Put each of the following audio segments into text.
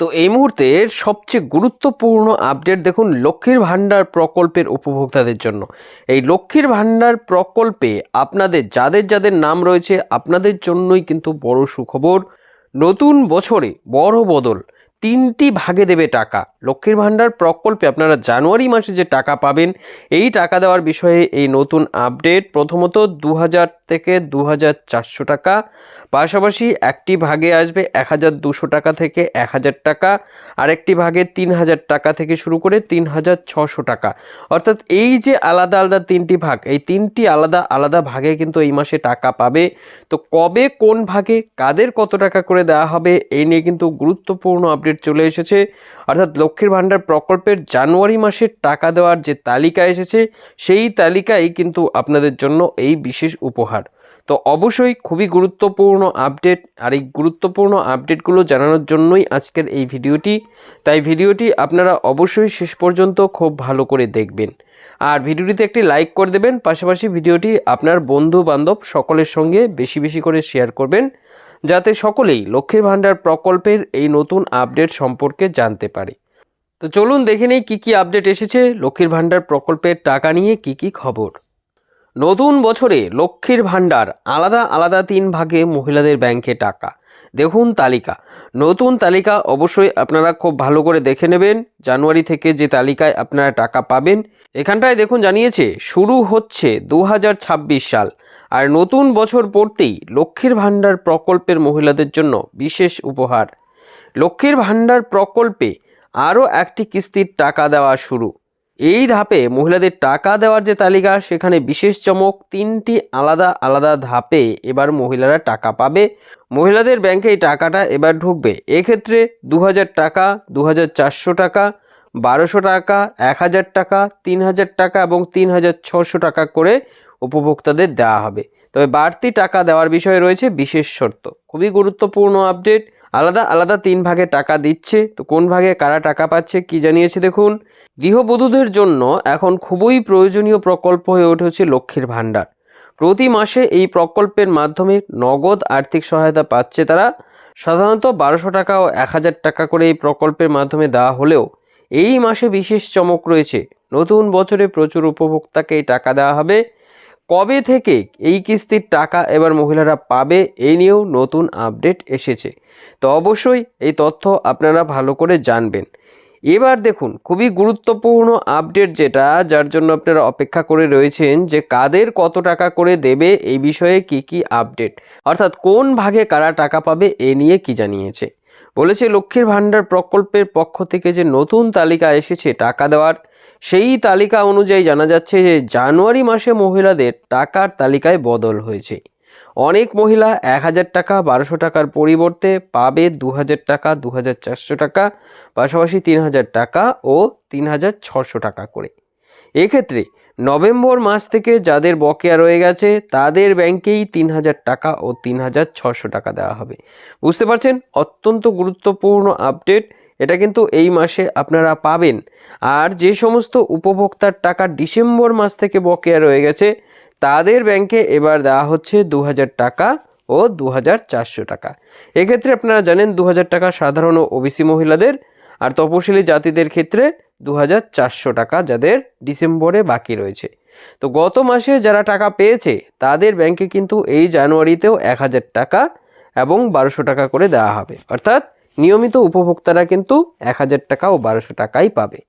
তো এই মুহূর্তের সবচেয়ে গুরুত্বপূর্ণ আপডেট দেখুন লক্ষ্মীর ভাণ্ডার প্রকল্পের উপভোক্তাদের জন্য। এই লক্ষ্মীর ভাণ্ডার প্রকল্পে আপনাদের যাদের যাদের নাম রয়েছে, আপনাদের জন্যই কিন্তু বড় সুখবর। নতুন বছরে বড় বদল। তিনটি ভাগে দেবে টাকা। লক্ষ্মীর ভাণ্ডার প্রকল্পে আপনারা জানুয়ারি মাসে যে টাকা পাবেন, এই টাকা দেওয়ার বিষয়ে এই নতুন আপডেট প্রথমত দু হাজার থেকে দু হাজার চারশো টাকা, পাশাপাশি একটি ভাগে আসবে এক টাকা থেকে এক হাজার টাকা, আরেকটি ভাগে তিন হাজার টাকা থেকে শুরু করে তিন টাকা। অর্থাৎ এই যে আলাদা আলাদা তিনটি ভাগ, এই তিনটি আলাদা আলাদা ভাগে কিন্তু এই মাসে টাকা পাবে। তো কবে কোন ভাগে, কাদের কত টাকা করে দেওয়া হবে, এই নিয়ে কিন্তু গুরুত্বপূর্ণ আপডেট চলে এসেছে। অর্থাৎ লক্ষ্মীর ভাণ্ডার প্রকল্পের জানুয়ারি মাসের টাকা দেওয়ার যে তালিকা এসেছে, সেই তালিকাই কিন্তু আপনাদের জন্য এই বিশেষ উপহার। তো অবশ্যই খুবই গুরুত্বপূর্ণ আপডেট আর এই গুরুত্বপূর্ণ আপডেটগুলো জানানোর জন্যই আজকের এই ভিডিওটি। তাই ভিডিওটি আপনারা অবশ্যই শেষ পর্যন্ত খুব ভালো করে দেখবেন। আর ভিডিওটিতে একটি লাইক করে দেবেন, পাশাপাশি ভিডিওটি আপনার বন্ধু বান্ধব সকলের সঙ্গে বেশি বেশি করে শেয়ার করবেন। যাতে সকলেই লক্ষ্মীর ভাণ্ডার প্রকল্পের এই নতুন আপডেট সম্পর্কে জানতে পারে। তো চলুন দেখে নেই কী কী আপডেট এসেছে লক্ষ্মীর ভাণ্ডার প্রকল্পের টাকা নিয়ে কী কী খবর। নতুন বছরে লক্ষ্মীর ভাণ্ডার আলাদা আলাদা তিন ভাগে মহিলাদের ব্যাংকে টাকা। দেখুন তালিকা। নতুন তালিকা অবশ্যই আপনারা খুব ভালো করে দেখে নেবেন। জানুয়ারি থেকে যে তালিকায় আপনারা টাকা পাবেন, এখানটায় দেখুন জানিয়েছে, শুরু হচ্ছে দু হাজার ছাব্বিশ সাল। আর নতুন বছর পড়তেই লক্ষ্মীর ভাণ্ডার প্রকল্পের মহিলাদের জন্য বিশেষ উপহার। লক্ষ্মীর ভাণ্ডার প্রকল্পে আরও একটি কিস্তির টাকা দেওয়া শুরু। এই ধাপে মহিলাদের টাকা দেওয়ার যে তালিকা, সেখানে বিশেষ চমক, তিনটি আলাদা আলাদা ধাপে এবার মহিলারা টাকা পাবে। মহিলাদের ব্যাংকে এই টাকাটা এবার ঢুকবে। এক্ষেত্রে দু হাজার টাকা দু হাজার চারশো টাকা, বারোশো টাকা, এক হাজার টাকা, তিন হাজার টাকা এবং তিন হাজার ছশো টাকা করে উপভোক্তাদের দেওয়া হবে। তবে বাড়তি টাকা দেওয়ার বিষয়ে রয়েছে বিশেষ শর্ত। খুবই গুরুত্বপূর্ণ আপডেট। আলাদা আলাদা তিন ভাগে টাকা দিচ্ছে। তো কোন ভাগে কারা টাকা পাচ্ছে কি জানিয়েছে দেখুন। গৃহবধূদের জন্য এখন খুবই প্রয়োজনীয় প্রকল্প হয়ে উঠেছে লক্ষ্মীর ভাণ্ডার। প্রতি মাসে এই প্রকল্পের মাধ্যমে নগদ আর্থিক সহায়তা পাচ্ছে তারা। সাধারণত বারোশো টাকা ও এক হাজার টাকা করে এই প্রকল্পের মাধ্যমে দেওয়া হলেও এই মাসে বিশেষ চমক রয়েছে। নতুন বছরে প্রচুর উপভোক্তাকে এই টাকা দেওয়া হবে। কবে থেকে এই কিস্তির টাকা এবার মহিলারা পাবে এই নিয়েও নতুন আপডেট এসেছে। তো অবশ্যই এই তথ্য আপনারা ভালো করে জানবেন। এবার দেখুন, খুবই গুরুত্বপূর্ণ আপডেট যেটা, যার জন্য আপনারা অপেক্ষা করে রয়েছেন যে কাদের কত টাকা করে দেবে, এই বিষয়ে কি কি আপডেট, অর্থাৎ কোন ভাগে কারা টাকা পাবে এ নিয়ে কি জানিয়েছে। বলেছে, লক্ষ্মীর ভাণ্ডার প্রকল্পের পক্ষ থেকে যে নতুন তালিকা এসেছে টাকা দেওয়ার সেই তালিকা অনুযায়ী জানা যাচ্ছে যে জানুয়ারি মাসে মহিলাদের টাকার তালিকায় বদল হয়েছে। অনেক মহিলা এক হাজার টাকা, বারোশো টাকার পরিবর্তে পাবে দু হাজার টাকা দু হাজার চারশো টাকা, পাশাপাশি তিন হাজার টাকা ও তিন হাজার ছশো টাকা করে। এক্ষেত্রে নভেম্বর মাস থেকে যাদের বকেয়া রয়ে গেছে, তাদের ব্যাংকেই তিন হাজার টাকা ও তিন হাজার ছশো টাকা দেওয়া হবে। বুঝতে পারছেন? অত্যন্ত গুরুত্বপূর্ণ আপডেট। এটা কিন্তু এই মাসে আপনারা পাবেন। আর যে সমস্ত উপভোক্তার টাকা ডিসেম্বর মাস থেকে বকেয়া রয়ে গেছে, তাদের ব্যাংকে এবার দেওয়া হচ্ছে দু হাজার টাকা ও দু হাজার চারশো টাকা। এক্ষেত্রে আপনারা জানেন দু হাজার টাকা সাধারণ ও ওবিসি মহিলাদের আর তপশিলি জাতিদের ক্ষেত্রে দু হাজার চারশো টাকা যাদের ডিসেম্বরে বাকি রয়েছে। তো গত মাসে যারা টাকা পেয়েছে, তাদের ব্যাংকে কিন্তু এই জানুয়ারিতেও এক হাজার টাকা এবং বারোশো টাকা করে দেওয়া হবে। অর্থাৎ নিয়মিত উপভোক্তারা কিন্তু এক হাজার টাকা ও বারোশো টাকাই পাবে।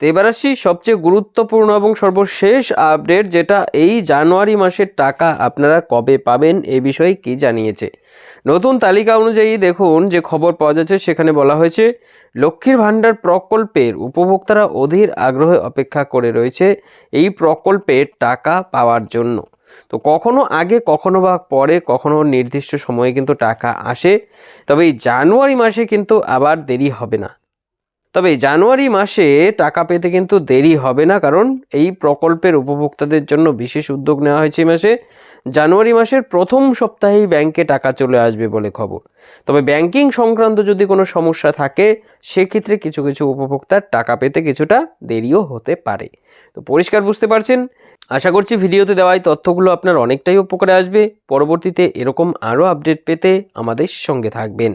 তো এবার আসছি সবচেয়ে গুরুত্বপূর্ণ এবং সর্বশেষ আপডেট, যেটা এই জানুয়ারি মাসের টাকা আপনারা কবে পাবেন এ বিষয়ে কি জানিয়েছে। নতুন তালিকা অনুযায়ী দেখুন, যে খবর পাওয়া যাচ্ছে, সেখানে বলা হয়েছে, লক্ষ্মীর ভাণ্ডার প্রকল্পের উপভোক্তারা অধীর আগ্রহে অপেক্ষা করে রয়েছে এই প্রকল্পের টাকা পাওয়ার জন্য। তো কখনো আগে, কখনো বা পরে, কখনো নির্দিষ্ট সময়ে কিন্তু টাকা আসে, তবে এই জানুয়ারি মাসে কিন্তু আবার দেরি হবে না। তবে জানুয়ারি মাসে টাকা পেতে কিন্তু দেরি হবে না, কারণ এই প্রকল্পের উপভোক্তাদের জন্য বিশেষ উদ্যোগ নেওয়া হয়েছে এই মাসে। জানুয়ারি মাসের প্রথম সপ্তাহেই ব্যাংকে টাকা চলে আসবে বলে খবর। তবে ব্যাংকিং সংক্রান্ত যদি কোনো সমস্যা থাকে, সেক্ষেত্রে কিছু কিছু উপভোক্তার টাকা পেতে কিছুটা দেরিও হতে পারে। তো পরিষ্কার বুঝতে পারছেন? আশা করছি ভিডিওতে দেওয়া এই তথ্যগুলো আপনার অনেকটাই উপকারে আসবে। পরবর্তীতে এরকম আরও আপডেট পেতে আমাদের সঙ্গে থাকবেন।